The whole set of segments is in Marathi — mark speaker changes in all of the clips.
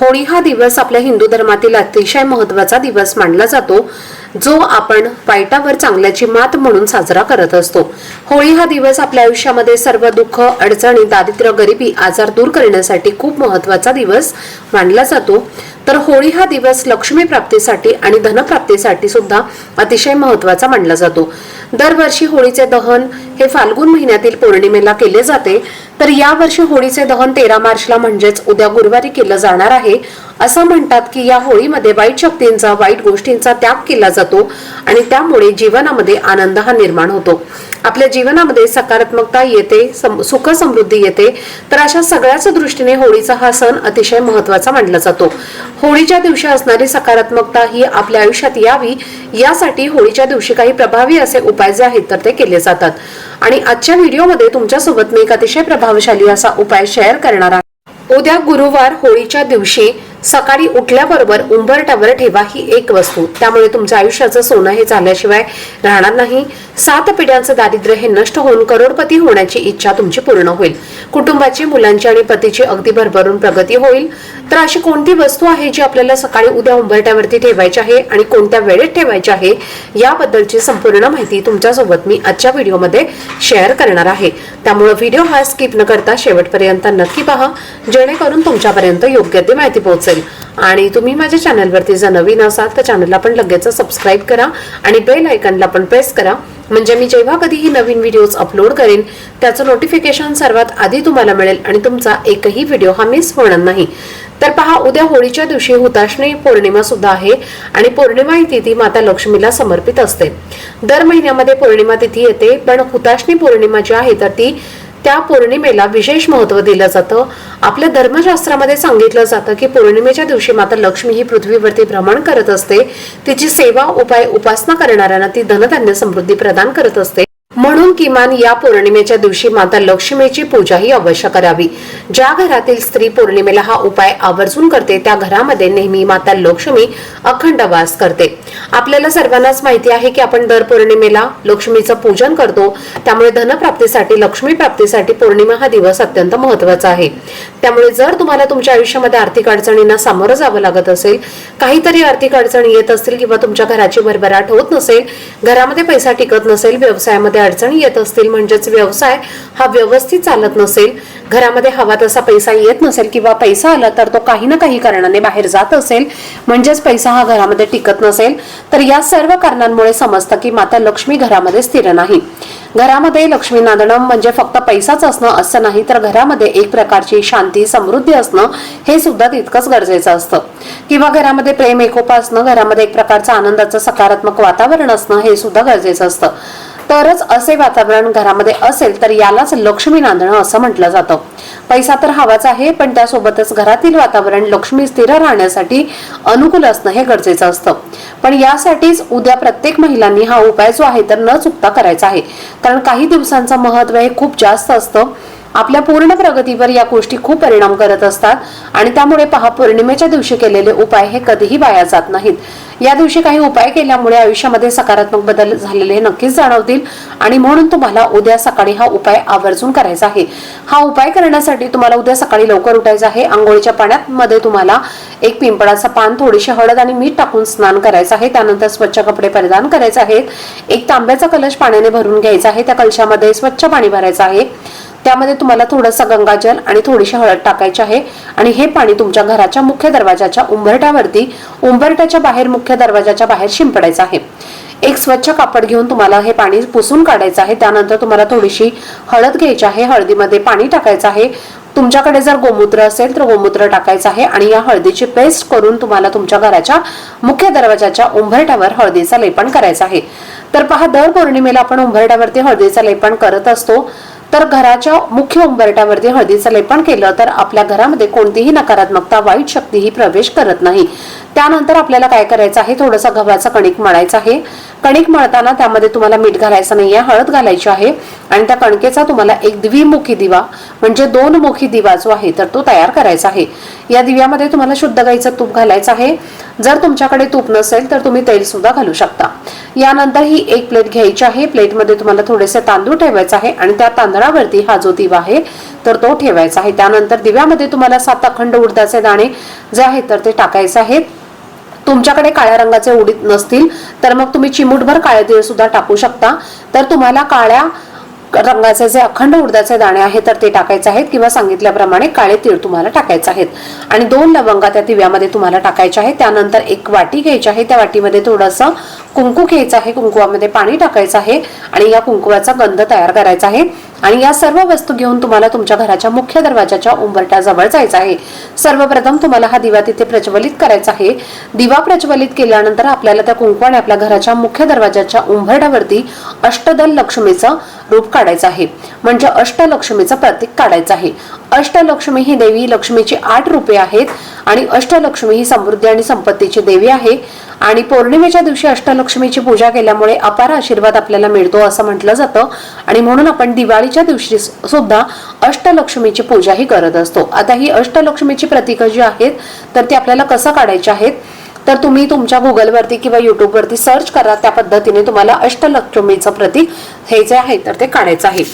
Speaker 1: होळी हा दिवस आपल्या हिंदू धर्मातील अतिशय महत्त्वाचा दिवस मानला जातो जो आपण वाईटावर चांगल्याची मात म्हणून साजरा करत असतो. होळी हा दिवस आपल्या आयुष्यामध्ये सर्व दुःख अडचणी दारिद्र्य गरिबी आजार दूर करण्यासाठी खूप महत्त्वाचा दिवस मानला जातो. तर होळी हा दिवस लक्ष्मी प्राप्तीसाठी आणि धनप्राप्तीसाठी सुद्धा अतिशय महत्त्वाचा मानला जातो. दरवर्षी होळीचे दहन हे फाल्गुन महिन्यातील पौर्णिमेला केले जाते. तर यावर्षी होळीचे दहन तेरा मार्चला म्हणजेच उद्या गुरुवारी केलं जाणार आहे. असं म्हणतात की या होळीमध्ये वाईट शक्तींचा वाईट गोष्टींचा त्याग केला जातो आणि त्यामुळे जीवनामध्ये आनंद हा निर्माण होतो. आपल्या जीवनामध्ये सकारात्मकता येते सुख समृद्धी येते. तर अशा सगळ्याच दृष्टीने होळीचा हा सण अतिशय महत्त्वाचा मानला जातो. होळीच्या दिवशी असणारी सकारात्मकता ही आपल्या आयुष्यात यावी यासाठी होळीच्या दिवशी काही प्रभावी असे उपाय जे आहेत तर ते केले जातात. आणि आजच्या व्हिडिओमध्ये तुमच्यासोबत मी एक अतिशय प्रभावशाली असा उपाय शेअर करणार आहे. उद्या गुरुवार होळीच्या दिवशी सकाळी उठल्याबरोबर उंबरट्यावर ठेवा ही एक वस्तू. त्यामुळे तुमच्या आयुष्याचं सोनं हे झाल्याशिवाय राहणार नाही. सात पिढ्यांचं दारिद्र्य हे नष्ट होऊन करोडपती होण्याची इच्छा तुमची पूर्ण होईल. कुटुंबाची मुलांची आणि पतीची अगदी भरभरून प्रगती होईल. तर अशी कोणती वस्तू आहे जी आपल्याला सकाळी उद्या उंबरट्यावरती ठेवायची आहे आणि कोणत्या वेळेत ठेवायची आहे याबद्दलची संपूर्ण माहिती तुमच्यासोबत मी आजच्या व्हिडिओमध्ये शेअर करणार आहे. त्यामुळे व्हिडिओ हा स्किप न करता शेवटपर्यंत नक्की पहा. जेणेकरून तुमच्यापर्यंत योग्य ती माहिती पोहोचेल. आणि तुम्ही माझ्या चॅनलवरती जर नवीन असाल तर चॅनलला पण लगेच सबस्क्राईब करा आणि बेल आयकनला पण प्रेस करा. म्हणजे मी जेव्हा कधीही नवीन व्हिडिओज अपलोड करेन त्याचं नोटिफिकेशन सर्वात आधी तुम्हाला मिळेल आणि तुमचा एकही व्हिडिओ हा मिस होणार नाही. तर पहा उद्या होळीच्या दिवशी हुताशणी पौर्णिमा सुद्धा आहे आणि पौर्णिमा ही तिथी माता लक्ष्मीला समर्पित असते. दर महिन्यामध्ये पौर्णिमा तिथी येते पण हुताशणी पौर्णिमा जी आहे तर ती त्या पौर्णिमेला विशेष महत्त्व दिलं जातं. आपल्या धर्मशास्त्रामध्ये सांगितलं जातं की पौर्णिमेच्या दिवशी माता लक्ष्मी ही पृथ्वीवरती भ्रमण करत असते. तिची सेवा उपाय उपासना करणाऱ्यांना ती धनधान्य समृद्धी प्रदान करत असते. किमान या पौर्णिमेच्या दिवशी माता लक्ष्मीची पूजाही अवश्य करावी. ज्या घरातील स्त्री पौर्णिमेला हा उपाय आवर्जून करते त्या घरामध्ये नेहमी माता लक्ष्मी अखंड वास करते. आपल्याला सर्वांनाच माहिती आहे की आपण दर पौर्णिमेला लक्ष्मीचं पूजन करतो. त्यामुळे धनप्राप्तीसाठी लक्ष्मी प्राप्तीसाठी पौर्णिमा हा दिवस अत्यंत महत्त्वाचा आहे. त्यामुळे जर तुम्हाला तुमच्या आयुष्यामध्ये आर्थिक अडचणींना सामोरं जावं लागत असेल काहीतरी आर्थिक अडचणी येत असतील किंवा तुमच्या घराची भरभराट होत नसेल घरामध्ये पैसा टिकत नसेल व्यवसायामध्ये अडचणी येत असतील म्हणजेच व्यवसाय हा व्यवस्थित चालत नसेल घरामध्ये हवा तसा पैसा येत नसेल किंवा पैसा आला तर तो काही ना काही कारणाने बाहेर जात असेल म्हणजेच पैसा हा घरामध्ये टिकत नसेल तर या सर्व कारणांमुळे समजतं की माता लक्ष्मी घरामध्ये स्थिर नाही. घरामध्ये लक्ष्मी नांदणं म्हणजे फक्त पैसाच असणं असं नाही तर घरामध्ये एक प्रकारची शांती समृद्धी असणं हे सुद्धा तितकंच गरजेचं असतं. किंवा घरामध्ये प्रेम एकोपा असणं घरामध्ये एक प्रकारचं आनंदाचं सकारात्मक वातावरण असणं हे सुद्धा गरजेचं असतं. तरच असे वातावरण घरामध्ये असेल तर यालाच लक्ष्मी नांदणं असं म्हटलं जातं. पैसा तर हवाच आहे पण त्यासोबतच घरातील वातावरण लक्ष्मी स्थिर राहण्यासाठी अनुकूल असणं हे गरजेचं असतं. पण यासाठीच उद्या प्रत्येक महिलांनी हा उपाय जो आहे तर न चुकता करायचा आहे. कारण काही दिवसांचं महत्त्व हे खूप जास्त असतं. आपल्या पूर्ण प्रगतीवर या गोष्टी खूप परिणाम करत असतात. आणि त्यामुळे पहा पौर्णिमेच्या दिवशी केलेले उपाय हे कधीही वाया जात नाहीत. या दिवशी काही उपाय केल्यामुळे आयुष्यामध्ये सकारात्मक बदल झालेले नक्कीच जाणवतील. आणि म्हणून तुम्हाला उद्या सकाळी हा उपाय आवर्जून करायचा आहे. हा उपाय करण्यासाठी तुम्हाला उद्या सकाळी लवकर उठायचं आहे. आंघोळीच्या पाण्यामध्ये तुम्हाला एक पिंपळाचं पान थोडीशी हळद आणि मीठ टाकून स्नान करायचं आहे. त्यानंतर स्वच्छ कपडे परिधान करायचे आहेत. एक तांब्याचा कलश पाण्याने भरून घ्यायचा आहे. त्या कलशामध्ये स्वच्छ पाणी भरायचं आहे. त्यामध्ये तुम्हाला थोडंसं गंगाजल आणि थोडीशी हळद टाकायची आहे. आणि हे पाणी तुमच्या घराच्या मुख्य दरवाजाच्या उंबरट्यावरती उंबरट्याच्या बाहेर मुख्य दरवाजाच्या बाहेर शिंपडायचं आहे. एक स्वच्छ कापड घेऊन तुम्हाला हे पाणी पुसून काढायचं आहे. त्यानंतर तुम्हाला थोडीशी हळद घ्यायची आहे. हळदीमध्ये पाणी टाकायचं आहे. तुमच्याकडे जर गोमूत्र असेल तर गोमूत्र टाकायचं आहे आणि या हळदीची पेस्ट करून तुम्हाला तुमच्या घराच्या मुख्य दरवाजाच्या उंबरट्यावर हळदीचा लेपन करायचा आहे. तर पहा दर पौर्णिमेला आपण उंबरट्यावरती हळदीचा लेपन करत असतो. तर घराच्या मुख्य उंबरट्यावरती हळदीचं लेपन केलं तर आपल्या घरामध्ये कोणतीही नकारात्मकता वाईट शक्ती ही प्रवेश करत नाही. त्यानंतर आपल्याला काय करायचं आहे? थोडंसं गव्हाचं कणिक मळायचं आहे. कणिक मळताना त्यामध्ये तुम्हाला मीठ घालायचं नाहीये हळद घालायची आहे आणि त्या कणकेचा तुम्हाला एक द्विमुखी दिवा म्हणजे दोन मुखी दिवा जो आहे तर तो तयार करायचा आहे. या दिव्यामध्ये तुम्हाला शुद्ध गाईचं तूप घालायचं आहे. जर तुमच्याकडे तूप नसेल तर तुम्ही तेल सुद्धा घालू शकता. यानंतर ही एक प्लेट घ्यायची आहे. प्लेटमध्ये तुम्हाला थोडेसे तांदूळ ठेवायचे आहे आणि त्या तांदळावरती हा जो दिवा आहे तर तो ठेवायचा आहे. त्यानंतर दिव्यामध्ये तुम्हाला सात अखंड उडदाचे दाणे जे आहेत तर ते टाकायचे आहेत. तुमच्याकडे काळ्या रंगाचे उडीद नसतील तर मग तुम्ही चिमूटभर काळे तीळ सुद्धा टाकू शकता. तर तुम्हाला काळ्या रंगाचे जे अखंड उडदाचे दाणे आहेत तर ते टाकायचे आहेत किंवा सांगितल्याप्रमाणे काळे तीळ तुम्हाला टाकायचे आहेत. आणि दोन लवंगा त्या दिव्यामध्ये तुम्हाला टाकायच्या आहेत. त्यानंतर एक वाटी घ्यायची आहे. त्या वाटीमध्ये थोडंसं कुंकू घ्यायचं आहे. कुंकुवामध्ये पाणी टाकायचं आहे आणि या कुंकुवाचा गंध तयार करायचा आहे. आणि या सर्व वस्तू घेऊन तुम्हाला तुमच्या घराच्या मुख्य दरवाजाच्या उंबरट्याजवळ जायचं आहे. सर्वप्रथम तुम्हाला हा दिवा तिथे प्रज्वलित करायचा आहे. दिवा प्रज्वलित केल्यानंतर आपल्याला त्या कुंकवाने आपल्या घराच्या मुख्य दरवाजाच्या उंबरट्यावरती अष्टदल लक्ष्मीचं रूप काढायचं आहे. म्हणजे अष्टलक्ष्मीचं प्रतीक काढायचं आहे. अष्टलक्ष्मी ही देवी लक्ष्मीची आठ रूपे आहेत आणि अष्टलक्ष्मी ही समृद्धी आणि संपत्तीची देवी आहे. आणि पौर्णिमेच्या दिवशी अष्टलक्ष्मीची पूजा केल्यामुळे अपार आशीर्वाद आपल्याला मिळतो असं म्हटलं जातं. आणि म्हणून आपण दिवाळीच्या दिवशी सुद्धा अष्टलक्ष्मीची पूजा ही करत असतो. आता ही अष्टलक्ष्मीची प्रतीकं जी आहेत तर ती आपल्याला कसं काढायची आहेत? तर तुम्ही तुमच्या गुगलवरती किंवा युट्यूबवरती सर्च करा. त्या पद्धतीने तुम्हाला अष्टलक्ष्मीचं प्रतीक हे जे आहे तर ते काढायचं आहे.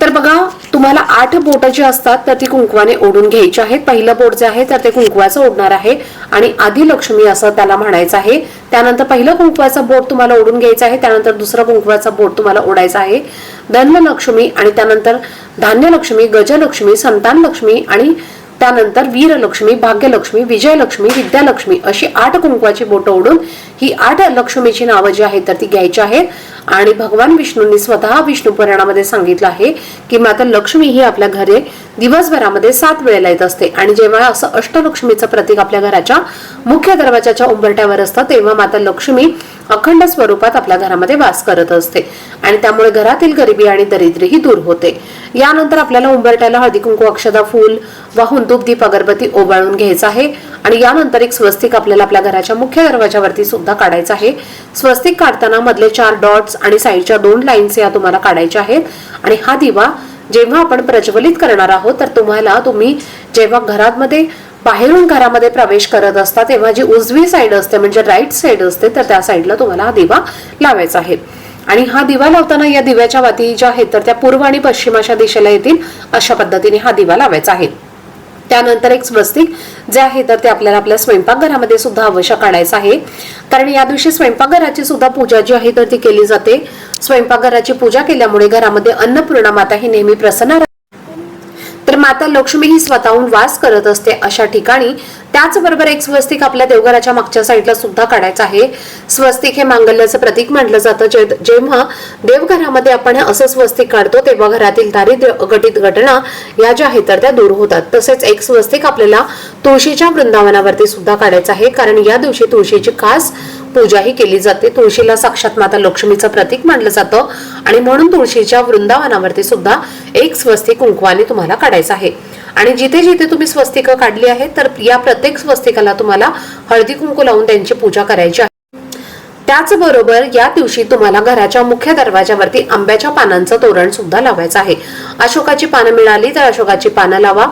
Speaker 1: तर बघा तुम्हाला आठ बोट जी असतात तर ती कुंकवाने ओढून घ्यायची आहेत. पहिलं बोट जे आहे तर ते कुंकवाचं ओढणार आहे. आणि आधी लक्ष्मी असं त्याला म्हणायचं आहे. त्यानंतर पहिलं कुंकवाचं बोट तुम्हाला ओढून घ्यायचं आहे. त्यानंतर दुसरं कुंकवाचं बोट तुम्हाला ओढायचं आहे. धनलक्ष्मी आणि त्यानंतर धान्यलक्ष्मी गजलक्ष्मी संतान लक्ष्मी आणि त्यानंतर वीरलक्ष्मी भाग्यलक्ष्मी विजयलक्ष्मी विद्यालक्ष्मी अशी आठ कुंकवाची बोटं ओढून ही आठ लक्ष्मीची नावं जी आहेत तर ती घ्यायची आहेत. आणि भगवान विष्णूंनी स्वतः विष्णू पुराणामध्ये सांगितलं आहे की माता लक्ष्मी ही आपल्या घरे दिवसभरामध्ये सात वेळेला येत असते. आणि जेव्हा असं अष्टलक्ष्मीचं प्रतीक आपल्या घराच्या मुख्य दरवाजाच्या उंबरट्यावर असतं तेव्हा माता लक्ष्मी अखंड स्वरूपात आपल्या घरामध्ये वास करत असते. आणि त्यामुळे घरातील गरिबी आणि दरिद्री ही दूर होते. यानंतर आपल्याला उंबरट्याला हळदी कुंकू अक्षदा फूल वाहून धूप दीप अगरबत्ती ओवाळून घ्यायचं आहे. आणि यानंतर एक स्वस्तिक आपल्याला आपल्या घराच्या मुख्य दरवाजावरती सुद्धा काढायचं आहे. स्वस्तिक काढताना मधले चार डॉट्स आणि साईडच्या दोन लाईन्स या तुम्हाला काढायच्या आहेत. आणि हा दिवा जेव्हा आपण प्रज्वलित करणार आहोत तर तुम्हाला तुम्ही जेव्हा घरामध्ये बाहेरून घरामध्ये प्रवेश करत असता तेव्हा जी उजवी साईड असते म्हणजे राईट साईड असते तर त्या साईडला तुम्हाला हा दिवा लावायचा आहे. आणि हा दिवा लावताना या दिव्याच्या वाती ज्या आहेत तर त्या पूर्व आणि पश्चिम अशा दिशेला येतील अशा पद्धतीने हा दिवा लावायचा आहे. त्यानंतर एक स्वस्तिक जे आहे तर ते आपल्याला आपल्या स्वयंपाकघरामध्ये सुद्धा अवश्य आणायचं आहे कारण या दिवशी स्वयंपाकघराची सुद्धा पूजा जी आहे तर ती केली जाते स्वयंपाकघराची पूजा केल्यामुळे घरामध्ये अन्नपूर्णा माता ही नेहमी प्रसन्न राहते. तर माता लक्ष्मी ही स्वतःहून वास करत असते अशा ठिकाणी त्याचबरोबर एक स्वस्तिक आपल्या देवघराच्या मागच्या साईडला सुद्धा काढायचं आहे. स्वस्तिक हे मांगल्याचं प्रतीक मानलं जातं. जे- जेव्हा देवघरामध्ये आपण असं स्वस्तिक काढतो तेव्हा घरातील दारिद्र्य अघटित घटना या ज्या आहेत तर त्या दूर होतात. तसेच एक स्वस्तिक आपल्याला तुळशीच्या वृंदावनावरती सुद्धा काढायचं आहे. कारण या दिवशी तुळशीची खास पूजा ही केली जाते. तुळशीला साक्षात माता लक्ष्मीचं प्रतीक मानलं जातं. आणि म्हणून तुळशीच्या वृंदावनावरती सुद्धा एक स्वस्तिक कुंकवाने तुम्हाला काढायचं आहे. आणि जिथे जिथे तुम्ही स्वस्तिका काढली आहे तर या प्रत्येक स्वस्तिकाला तुम्हाला हळदी कुंकू लावून त्यांची पूजा करायची आहे. त्याचबरोबर या दिवशी तुम्हाला घराच्या मुख्य दरवाजावरती आंब्याच्या पानांचं तोरण सुद्धा लावायचं आहे. अशोकाची पानं मिळाली तर अशोकाची पानं लावा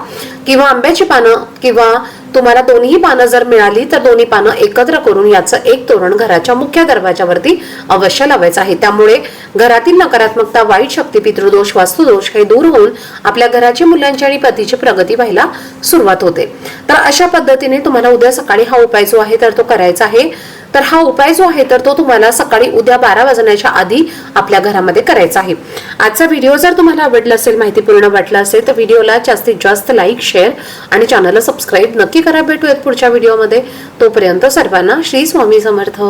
Speaker 1: किंवा आंब्याची पानं किंवा तुम्हाला दोन्ही पानं जर मिळाली तर दोन्ही पानं एकत्र करून याचं एक तोरण घराच्या मुख्य दरवाजावरती अवश्य लावायचं आहे. त्यामुळे घरातील नकारात्मकता वाईट शक्ती पितृदोष वास्तुदोष हे दूर होऊन आपल्या घराची मुलांची आणि पतीची प्रगती व्हायला सुरुवात होते. तर अशा पद्धतीने तुम्हाला उद्या सकाळी हा उपाय जो आहे तर तो करायचा आहे. तर हा उपाय जो आहे तर तो तुम्हाला सकाळी उद्या बारा वाजण्याच्या आधी आपल्या घरामध्ये करायचा आहे. आजचा व्हिडिओ जर तुम्हाला आवडला असेल माहितीपूर्ण वाटला असेल तर व्हिडिओला जास्तीत जास्त लाईक शेअर आणि चॅनलला सबस्क्राईब नक्की करा. भेटूयात पुढच्या व्हिडिओमध्ये. तोपर्यंत सर्वांना श्री स्वामी समर्थ.